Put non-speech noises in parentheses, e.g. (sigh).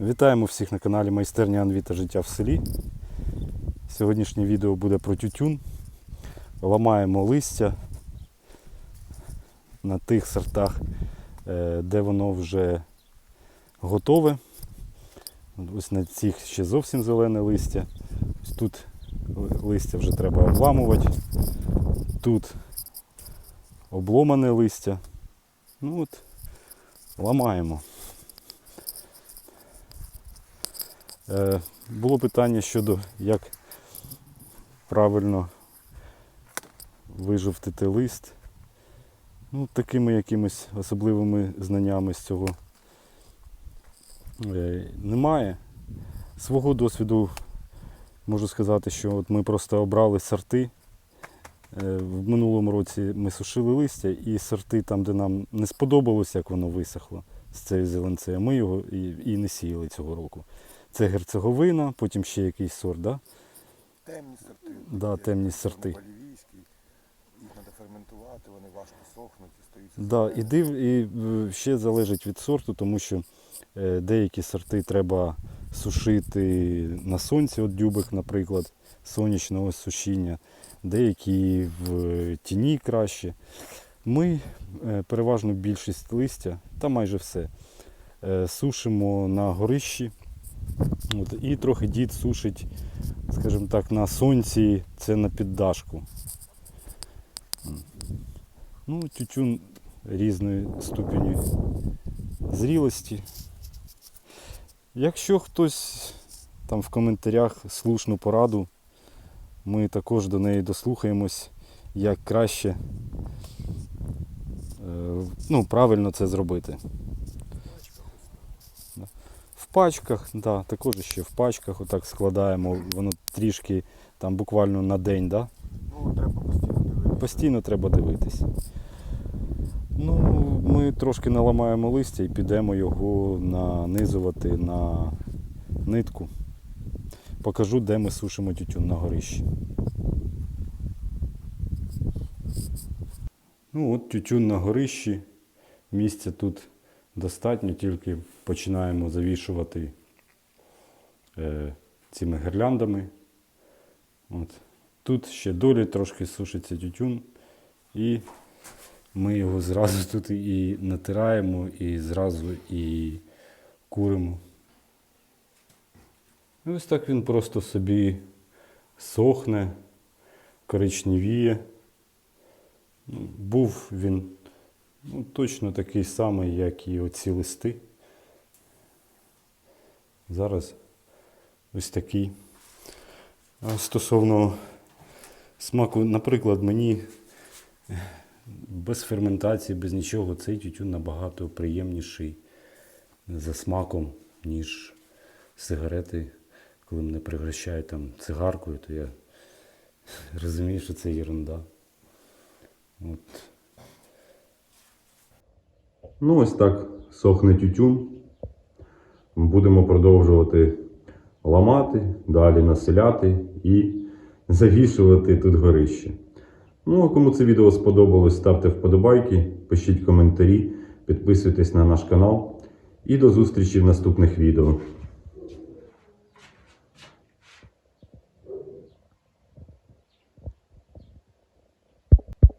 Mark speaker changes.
Speaker 1: Вітаємо всіх на каналі Майстерня Анвіта Життя в селі. Сьогоднішнє відео буде про тютюн. Ламаємо листя на тих сортах, е, де воно вже готове. Ось на цих ще зовсім зелене листя. Ось тут листя вже треба обламувати. Тут обломане листя. Ну от, ламаємо. Е, було питання щодо як правильно вижовтити лист. Ну, такими якимись особливими знаннями з цього е, немає. Свого досвіду можу сказати, що от ми просто обрали сорти. Е, В минулому році ми сушили листя і сорти там, де нам не сподобалось, як воно висохло з цією зеленцею, ми його і не сіяли цього року. Це герцеговина, потім ще якийсь сорт, да?
Speaker 2: Темні сорти.
Speaker 1: Да,
Speaker 2: Є
Speaker 1: темні сорти.
Speaker 2: Їх треба ферментувати, вони важко сохнуть і стаються.
Speaker 1: Да, і, див, і е, ще залежить від сорту, тому що е, деякі сорти треба сушити на сонці, от дюбик, наприклад, сонячного сушіння, деякі в тіні краще. Ми е, переважно більшість листя, та майже все, е, сушимо на горищі. От, і трохи дід сушить, скажімо так, на сонці, це на піддашку. Ну, тютюн різної ступені зрілості. Якщо хтось там в коментарях слушну пораду, ми також до неї дослухаємось, як краще е, ну, правильно це зробити. Пачках, да, також ще в пачках отак складаємо, воно трішки там буквально на день, да?
Speaker 2: Ну, треба постійно дивитися.
Speaker 1: Постійно треба дивитись. Ну, ми трошки наламаємо листя і підемо його нанизувати на нитку. Покажу, де ми сушимо тютюн на горищі. Ну от тютюн на горищі. Місця тут достатньо, тільки починаємо завішувати е, цими гірляндами. От. Тут ще долі трошки сушиться тютюн, і ми його зразу (laughs) тут і натираємо, і зразу і куримо. І ось так він просто собі сохне, коричневіє. Ну, Був він ну, точно такий самий, як і оці листи. Зараз ось такий. А стосовно смаку, наприклад, мені без ферментації, без нічого, цей тютюн набагато приємніший за смаком, ніж сигарети. Коли мене пригощають там цигаркою, то я (laughs) розумію, що це ерунда. От. Ну, ось так сохне тютюн. Будемо продовжувати ламати, далі населяти і завішувати тут горище. Ну, а кому це відео сподобалось, ставте вподобайки, пишіть коментарі, підписуйтесь на наш канал і до зустрічі в наступних відео.